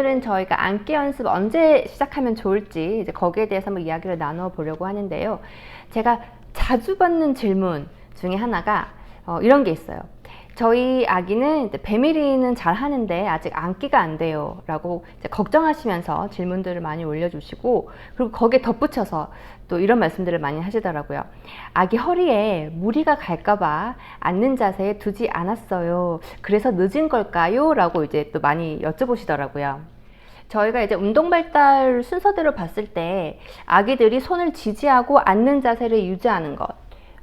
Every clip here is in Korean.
오늘은 저희가 안기 연습 언제 시작하면 좋을지 이제 거기에 대해서 한번 이야기를 나누어 보려고 하는데요. 제가 자주 받는 질문 중에 하나가 어, 이런 게 있어요. 저희 아기는 배밀이는 잘 하는데 아직 안기가 안 돼요. 라고 걱정하시면서 질문들을 많이 올려주시고, 그리고 거기에 덧붙여서 또 이런 말씀들을 많이 하시더라고요. 아기 허리에 무리가 갈까봐 앉는 자세에 두지 않았어요. 그래서 늦은 걸까요? 라고 이제 또 많이 여쭤보시더라고요. 저희가 이제 운동 발달 순서대로 봤을 때 아기들이 손을 지지하고 앉는 자세를 유지하는 것,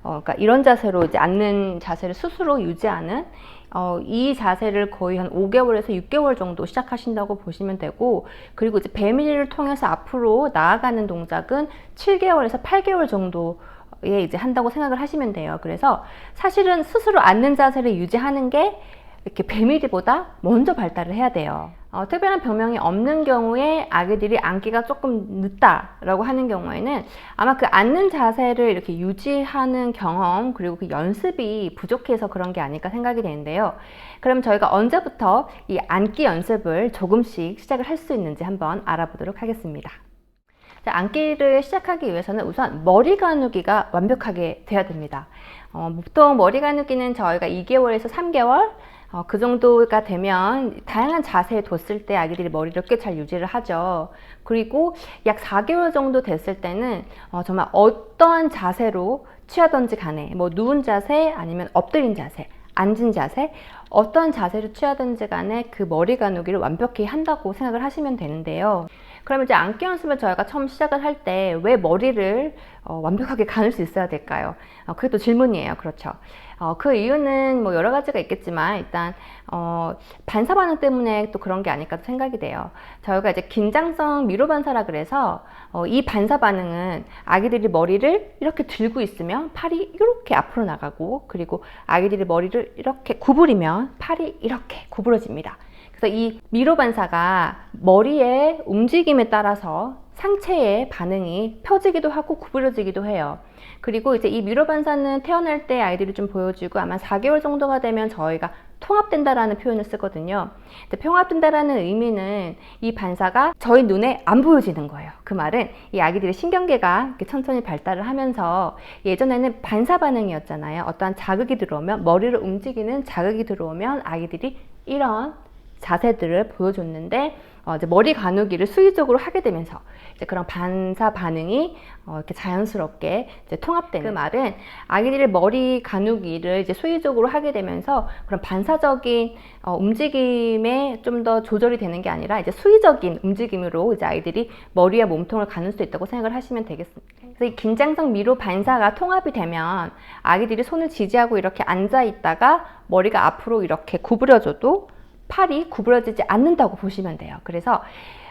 어, 그러니까 이런 자세로 이제 앉는 자세를 스스로 유지하는 어, 이 자세를 거의 한 5개월에서 6개월 정도 시작하신다고 보시면 되고 그리고 이제 배밀을 통해서 앞으로 나아가는 동작은 7개월에서 8개월 정도 에 이제 한다고 생각을 하시면 돼요. 그래서 사실은 스스로 앉는 자세를 유지하는 게 이렇게 배밀이보다 먼저 발달을 해야 돼요. 어, 특별한 병명이 없는 경우에 아기들이 앉기가 조금 늦다라고 하는 경우에는 아마 그 앉는 자세를 이렇게 유지하는 경험 그리고 그 연습이 부족해서 그런 게 아닐까 생각이 되는데요. 그럼 저희가 언제부터 이 앉기 연습을 조금씩 시작을 할 수 있는지 한번 알아보도록 하겠습니다. 자, 앉기를 시작하기 위해서는 우선 머리 가누기가 완벽하게 돼야 됩니다. 어, 보통 머리 가누기는 저희가 2개월에서 3개월 어, 그 정도가 되면 다양한 자세에 뒀을 때 아기들이 머리를 꽤 잘 유지를 하죠. 그리고 약 4개월 정도 됐을 때는 어, 정말 어떠한 자세로 취하던지 간에 뭐 누운 자세 아니면 엎드린 자세 앉은 자세 어떤 자세를 취하든지 간에 그 머리 가누기를 완벽히 한다고 생각을 하시면 되는데요. 그러면 이제 앉기 연습을 저희가 처음 시작을 할 때 왜 머리를 어, 완벽하게 가눌 수 있어야 될까요? 어, 그게 또 질문이에요. 그렇죠. 어, 그 이유는 뭐 여러 가지가 있겠지만 일단 어, 반사 반응 때문에 또 그런 게 아닐까 생각이 돼요. 저희가 이제 긴장성 미로 반사라 그래서 어, 이 반사 반응은 아기들이 머리를 이렇게 들고 있으면 팔이 이렇게 앞으로 나가고 그리고 아기들이 머리를 이렇게 구부리면 팔이 이렇게 구부러집니다. 그래서 이 미로 반사가 머리의 움직임에 따라서 상체의 반응이 펴지기도 하고 구부러지기도 해요. 그리고 이제 이 미로 반사는 태어날 때 아이들이 좀 보여주고 아마 4개월 정도가 되면 저희가 통합된다라는 표현을 쓰거든요. 통합된다라는 의미는 이 반사가 저희 눈에 안 보여지는 거예요. 그 말은 이 아기들의 신경계가 천천히 발달을 하면서 예전에는 반사 반응이었잖아요. 어떠한 자극이 들어오면 머리를 움직이는 자극이 들어오면 아기들이 이런 자세들을 보여줬는데 어, 이제 머리 가누기를 수의적으로 하게 되면서 이제 그런 반사 반응이 어, 이렇게 자연스럽게 이제 통합되는 그 말은 아기들의 머리 가누기를 이제 수의적으로 하게 되면서 그런 반사적인 어, 움직임에 좀 더 조절이 되는 게 아니라 이제 수의적인 움직임으로 이제 아이들이 머리와 몸통을 가눌 수 있다고 생각을 하시면 되겠습니다. 그래서 이 긴장성 미로 반사가 통합이 되면 아기들이 손을 지지하고 이렇게 앉아 있다가 머리가 앞으로 이렇게 구부려져도 팔이 구부러지지 않는다고 보시면 돼요. 그래서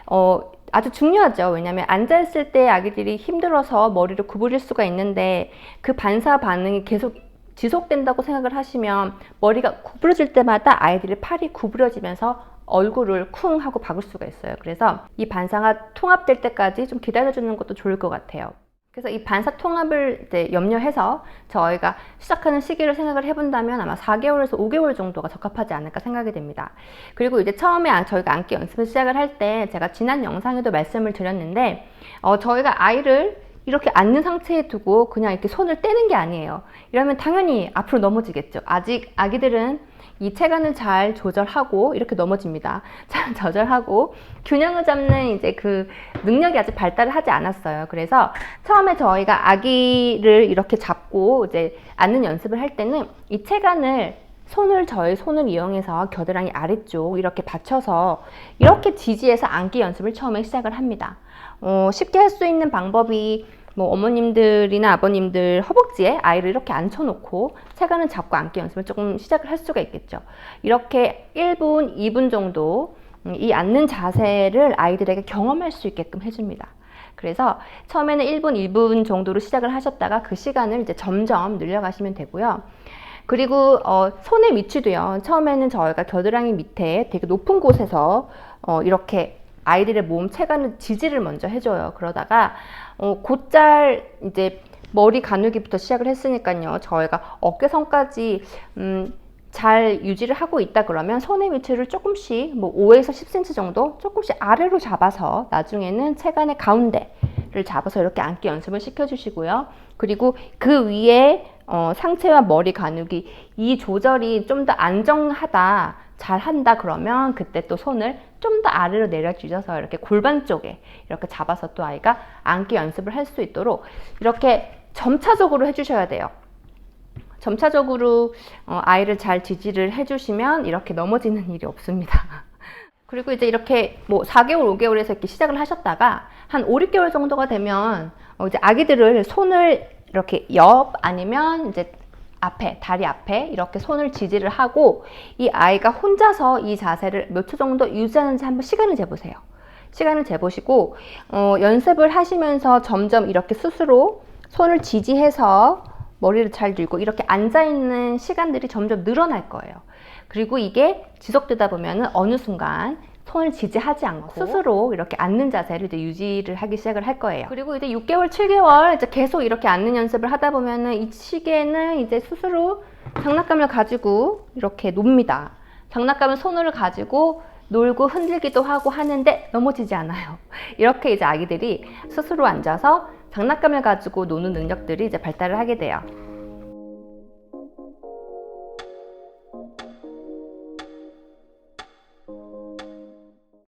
어, 아주 중요하죠. 왜냐하면 앉아있을 때 아기들이 힘들어서 머리를 구부릴 수가 있는데 그 반사 반응이 계속 지속된다고 생각을 하시면 머리가 구부러질 때마다 아이들의 팔이 구부러지면서 얼굴을 쿵 하고 박을 수가 있어요. 그래서 이 반사가 통합될 때까지 좀 기다려주는 것도 좋을 것 같아요. 그래서 이 반사 통합을 염려해서 저희가 시작하는 시기를 생각을 해본다면 아마 4개월에서 5개월 정도가 적합하지 않을까 생각이 됩니다. 그리고 이제 처음에 저희가 앉기 연습을 시작을 할 때 제가 지난 영상에도 말씀을 드렸는데 어, 저희가 아이를 이렇게 앉는 상태에 두고 그냥 이렇게 손을 떼는 게 아니에요. 이러면 당연히 앞으로 넘어지겠죠. 아직 아기들은 이 체간을 잘 조절하고 이렇게 넘어집니다. 잘 조절하고 균형을 잡는 이제 그 능력이 아직 발달을 하지 않았어요. 그래서 처음에 저희가 아기를 이렇게 잡고 이제 앉는 연습을 할 때는 이 체간을 손을 저의 손을 이용해서 겨드랑이 아래쪽 이렇게 받쳐서 이렇게 지지해서 앉기 연습을 처음에 시작을 합니다. 어, 쉽게 할 수 있는 방법이 뭐 어머님들이나 아버님들 허벅지에 아이를 이렇게 앉혀놓고 체간을 잡고 앉기 연습을 조금 시작을 할 수가 있겠죠. 이렇게 1분, 2분 정도 음, 이 앉는 자세를 아이들에게 경험할 수 있게끔 해줍니다. 그래서 처음에는 1분, 2분 정도로 시작을 하셨다가 그 시간을 이제 점점 늘려가시면 되고요. 그리고 어, 손의 위치도요. 처음에는 저희가 겨드랑이 밑에 되게 높은 곳에서 어, 이렇게 아이들의 몸 체간을 지지를 먼저 해줘요. 그러다가 어, 곧잘 이제 머리 가누기부터 시작을 했으니까요. 저희가 어깨선까지 음, 잘 유지를 하고 있다 그러면 손의 위치를 조금씩 뭐 5에서 10cm 정도 조금씩 아래로 잡아서 나중에는 체간의 가운데를 잡아서 이렇게 앉기 연습을 시켜주시고요. 그리고 그 위에 어, 상체와 머리 가누기 이 조절이 좀 더 안정하다 잘 한다 그러면 그때 또 손을 좀 더 아래로 내려주셔서 이렇게 골반 쪽에 이렇게 잡아서 또 아이가 앉기 연습을 할 수 있도록 이렇게 점차적으로 해주셔야 돼요. 점차적으로 어, 아이를 잘 지지를 해주시면 이렇게 넘어지는 일이 없습니다. 그리고 이제 이렇게 뭐 4개월, 5개월에서 이렇게 시작을 하셨다가 한 5, 6개월 정도가 되면 어, 이제 아기들을 손을 이렇게 옆 아니면 이제 앞에, 다리 앞에 이렇게 손을 지지를 하고 이 아이가 혼자서 이 자세를 몇 초 정도 유지하는지 한번 시간을 재보세요. 시간을 재보시고 어, 연습을 하시면서 점점 이렇게 스스로 손을 지지해서 머리를 잘 들고 이렇게 앉아 있는 시간들이 점점 늘어날 거예요. 그리고 이게 지속되다 보면은 어느 순간 손을 지지하지 않고 스스로 이렇게 앉는 자세를 이제 유지를 하기 시작을 할 거예요. 그리고 이제 6개월, 7개월 이제 계속 이렇게 앉는 연습을 하다 보면은 이 시기에는 이제 스스로 장난감을 가지고 이렇게 놉니다. 장난감을 손으로 가지고 놀고 흔들기도 하고 하는데 넘어지지 않아요. 이렇게 이제 아기들이 스스로 앉아서 장난감을 가지고 노는 능력들이 이제 발달을 하게 돼요.